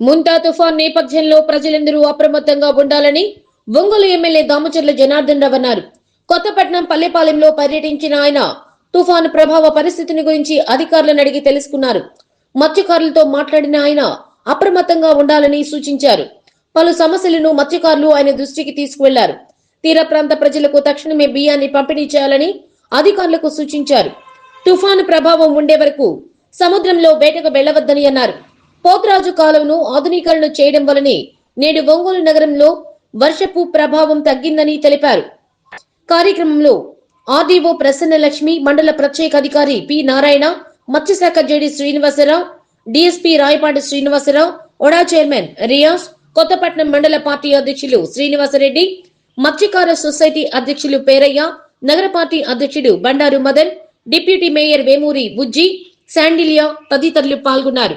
ముంతా తుఫాన్ నేపథ్యంలో ప్రజలందరూ అప్రమత్తంగా ఉండాలని ఒంగోలు ఎమ్మెల్యే దామచర్ల జనార్దన్ రావు అన్నారు. కొత్తపట్నం పల్లెపాలెంలో పర్యటించిన ఆయన తుఫాను ప్రభావ పరిస్థితిని గురించి అధికారులను అడిగి తెలుసుకున్నారు. మత్స్యకారులతో మాట్లాడిన ఆయన అప్రమత్తంగా ఉండాలని సూచించారు. పలు సమస్యలను మత్స్యకారులు ఆయన దృష్టికి తీసుకువెళ్ళారు. తీర ప్రాంత ప్రజలకు తక్షణమే బియ్యాన్ని పంపిణీ చేయాలని అధికారులకు సూచించారు. తుఫాను ప్రభావం ఉండే వరకు సముద్రంలో వేటకు వెళ్ళవద్దని అన్నారు. పోతరాజు కాలువను ఆధునీకరణ చేయడం వలనే నేడు ఒంగోలు నగరంలో వర్షపు ప్రభావం తగ్గిందని తెలిపారు. కార్యక్రమంలో ఆర్డీఓ ప్రసన్న లక్ష్మి మండల ప్రత్యేక అధికారి పి నారాయణ మత్స్యశాఖ JD Srinivasarao DSP Rayapati Srinivasarao OUDA chairman Riyaz Kothapatnam మండల పార్టీ అధ్యక్షులు శ్రీనివాసరెడ్డి మత్స్యకార సొసైటీ అధ్యక్షులు పేరయ్య నగర పార్టీ అధ్యక్షుడు బండారు మదన్ డిప్యూటీ మేయర్ వేమూరి బుజ్జి శాండిలియా తదితరులు పాల్గొన్నారు.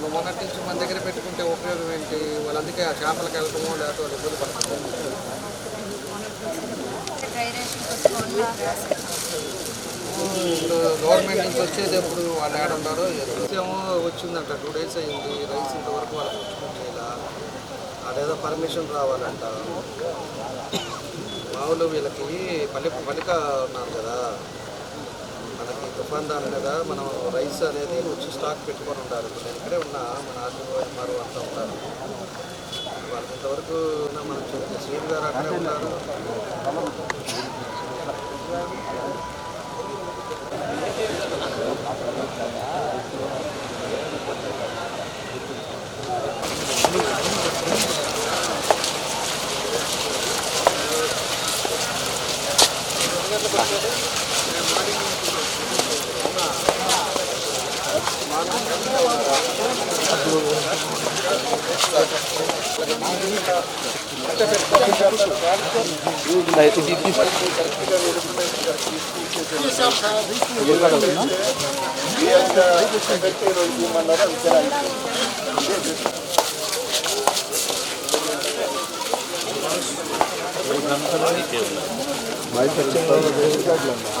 ఇప్పుడు మొన్నటి నుంచి మన దగ్గర పెట్టుకుంటే ఉపయోగం ఏంటి? వాళ్ళు అందుకే ఆ చేపలకు వెళ్ళటమో లేకపోతే వాళ్ళు ఇబ్బంది పడతారు. ఇప్పుడు గవర్నమెంట్ నుంచి వచ్చేది ఎప్పుడు వాళ్ళు ఏడ ఉన్నారో ఏమో వచ్చిందంట టూ డేస్ అయింది రైస్ ఇంతవరకు వాళ్ళకి వచ్చినట్టు అదేదో పర్మిషన్ రావాలంట. మామూలు వీళ్ళకి పల్లె పల్లిక ఉన్నారు కదా. ఒప్పందాల మీద మనం రైస్ అనేది వచ్చి స్టాక్ పెట్టుకొని ఉండాలి. ఇప్పుడు నేను ఇక్కడే ఉన్నా మన ఆర్టీఓ అంతా ఉంటారు. వాళ్ళు ఇంతవరకు మనం చెప్తే సీఎం గారు అక్కడే ఉన్నారు 많이 뵙겠다고 생각합니다.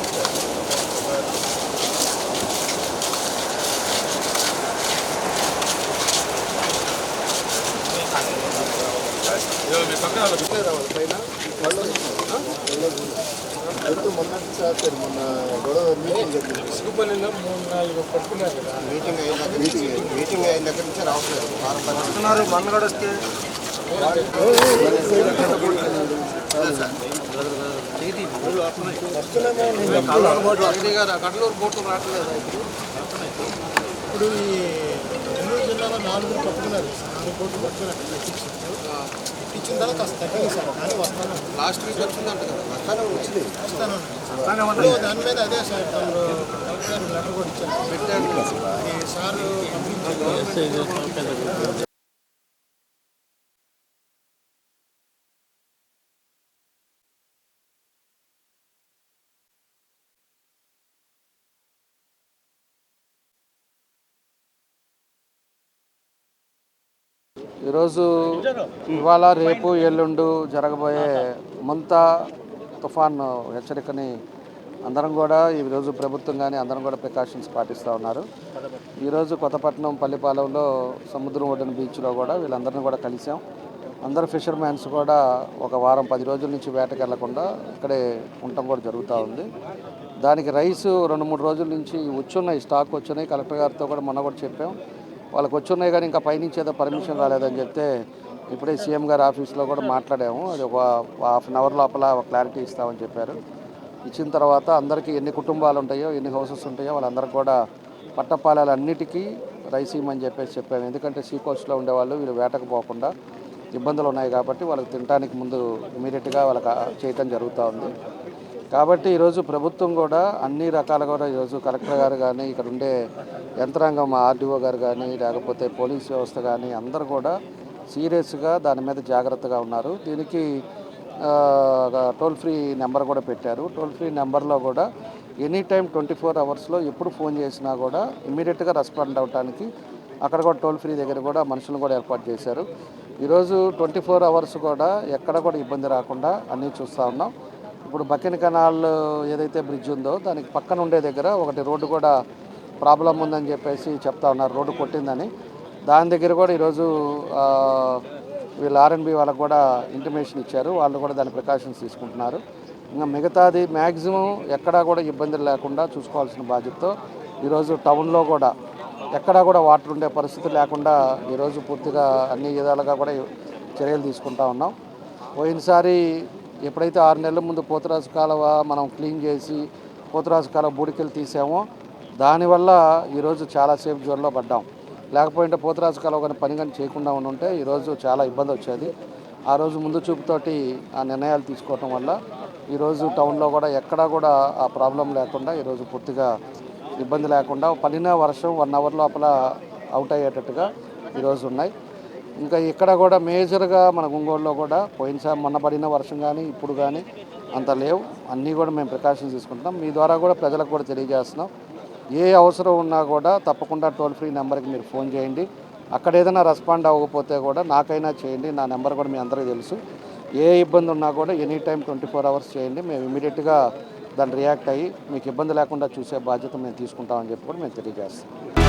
నాలుగు పట్టుకున్నారు కదా మీటింగ్ అయిన మీటింగ్ మీటింగ్ అయిన దగ్గర నుంచి రావట్లేదు వారం పది వస్తున్నారు వస్తే కడలూరు బోట్లు రావట్లేదు ఇప్పుడు ఈ నాలుగు పట్టుకున్నారు నాలుగు కోట్లు పట్టుకున్నారు తర్వాత కాస్త తగ్గింది సార్. కానీ వస్తాను. లాస్ట్ వీక్ వచ్చిందంట కదా. వస్తానే వచ్చింది. వస్తాను. దాని మీద అదే సార్ కలెక్టర్ లెటర్ కూడా ఇచ్చారు. పెట్టాను సార్ పంపించారు. ఈరోజు ఇవాళ రేపు ఎల్లుండు జరగబోయే ముంత తుఫాన్ హెచ్చరికని అందరం కూడా ఈరోజు ప్రభుత్వం కానీ అందరం కూడా ప్రికాషన్స్ పాటిస్తూ ఉన్నారు. ఈరోజు కొత్తపట్నం పల్లిపాలెంలో సముద్రం ఒడ్డున బీచ్లో కూడా వీళ్ళందరినీ కూడా కలిసాం. అందరు ఫిషర్మ్యాన్స్ కూడా ఒక వారం పది రోజుల నుంచి వేటకు వెళ్ళకుండా ఇక్కడే ఉండటం కూడా జరుగుతూ ఉంది. దానికి రైస్ రెండు మూడు రోజుల నుంచి వచ్చున్నాయి స్టాక్ వచ్చినాయి. కలెక్టర్ గారితో కూడా మొన్న కూడా చెప్పాం. వాళ్ళకి వచ్చున్నాయి కానీ ఇంకా పైనుంచి ఏదో పర్మిషన్ రాలేదని చెప్తే ఇప్పుడే సీఎం గారి ఆఫీస్లో కూడా మాట్లాడాము. అది ఒక హాఫ్ అన్ అవర్ లోపల క్లారిటీ ఇస్తామని చెప్పారు. ఇచ్చిన తర్వాత అందరికీ ఎన్ని కుటుంబాలు ఉంటాయో ఎన్ని హౌసెస్ ఉంటాయో వాళ్ళందరికీ కూడా పట్టపాలన్నిటికీ అన్నిటికీ రైస్ ఇవ్వమని చెప్పేసి చెప్పాము. ఎందుకంటే సీ కోస్ట్లో ఉండేవాళ్ళు వీళ్ళు వేటకు పోకుండా ఇబ్బందులు ఉన్నాయి కాబట్టి వాళ్ళకి తినడానికి ముందు ఇమీడియట్గా వాళ్ళకి చేయటం జరుగుతూ ఉంది. కాబట్టి ఈరోజు ప్రభుత్వం కూడా అన్ని రకాలుగా కూడా ఈరోజు కలెక్టర్ గారు కానీ ఇక్కడ ఉండే యంత్రాంగం ఆర్డీఓ గారు కానీ లేకపోతే పోలీస్ వ్యవస్థ కానీ అందరూ కూడా సీరియస్గా దాని మీద జాగ్రత్తగా ఉన్నారు. దీనికి టోల్ ఫ్రీ నెంబర్ కూడా పెట్టారు. టోల్ ఫ్రీ నెంబర్లో కూడా ఎనీ టైం ట్వంటీ ఫోర్ అవర్స్లో ఎప్పుడు ఫోన్ చేసినా కూడా ఇమీడియట్గా రెస్పాండ్ అవడానికి అక్కడ కూడా టోల్ ఫ్రీ దగ్గర కూడా మనుషులను కూడా ఏర్పాటు చేశారు. ఈరోజు ట్వంటీ ఫోర్ అవర్స్ కూడా ఎక్కడ కూడా ఇబ్బంది రాకుండా అన్నీ చూస్తూ ఉన్నాం. ఇప్పుడు బకిన్ కెనాల్ ఏదైతే బ్రిడ్జ్ ఉందో దానికి పక్కన ఉండే దగ్గర ఒకటి రోడ్డు కూడా ప్రాబ్లం ఉందని చెప్పేసి చెప్తా ఉన్నారు. రోడ్డు కొట్టిందని. దాని దగ్గర కూడా ఈరోజు వీళ్ళు ఆర్ఎన్బి వాళ్ళకు కూడా ఇంటిమేషన్ ఇచ్చారు. వాళ్ళు కూడా దాని ప్రికాషన్స్ తీసుకుంటున్నారు. ఇంకా మిగతాది మ్యాక్సిమం ఎక్కడా కూడా ఇబ్బందులు లేకుండా చూసుకోవాల్సిన బాధ్యతతో ఈరోజు టౌన్లో కూడా ఎక్కడా కూడా వాటర్ ఉండే పరిస్థితి లేకుండా ఈరోజు పూర్తిగా అన్ని విధాలుగా కూడా చర్యలు తీసుకుంటా ఉన్నాం. పోయినసారి ఎప్పుడైతే ఆరు నెలల ముందు పోతరాజు కాలువ మనం క్లీన్ చేసి పోతరాజు కాలువ బూడికలు తీసామో దానివల్ల ఈరోజు చాలా సేఫ్ జోన్లో పడ్డాం. లేకపోయింటే పోతరాజు కాలువ కానీ పని కానీ చేయకుండా ఉంటే ఈరోజు చాలా ఇబ్బంది వచ్చేది. ఆ రోజు ముందు చూపుతోటి ఆ నిర్ణయాలు తీసుకోవటం వల్ల ఈరోజు టౌన్లో కూడా ఎక్కడా కూడా ఆ ప్రాబ్లం లేకుండా ఈరోజు పూర్తిగా ఇబ్బంది లేకుండా పడిన వర్షం వన్ అవర్ లోపల అవుట్ అయ్యేటట్టుగా ఈరోజు ఉన్నాయి. ఇంకా ఇక్కడ కూడా మేజర్గా మన ఒంగోలులో కూడా పోయినసారి మొన్న పడిన వర్షం కానీ ఇప్పుడు కానీ అంత లేవు. అన్నీ కూడా మేము ప్రికాషన్స్ తీసుకుంటున్నాం. మీ ద్వారా కూడా ప్రజలకు కూడా తెలియజేస్తున్నాం. ఏ అవసరం ఉన్నా కూడా తప్పకుండా టోల్ ఫ్రీ నెంబర్కి మీరు ఫోన్ చేయండి. అక్కడ ఏదైనా రెస్పాండ్ అవ్వకపోతే కూడా నాకైనా చేయండి. నా నెంబర్ కూడా మీ అందరికీ తెలుసు. ఏ ఇబ్బంది ఉన్నా కూడా any time twenty four hours చేయండి. మేము ఇమీడియట్గా దాన్ని రియాక్ట్ అయ్యి మీకు ఇబ్బంది లేకుండా చూసే బాధ్యత మేము తీసుకుంటామని చెప్పి కూడా మేము తెలియజేస్తాం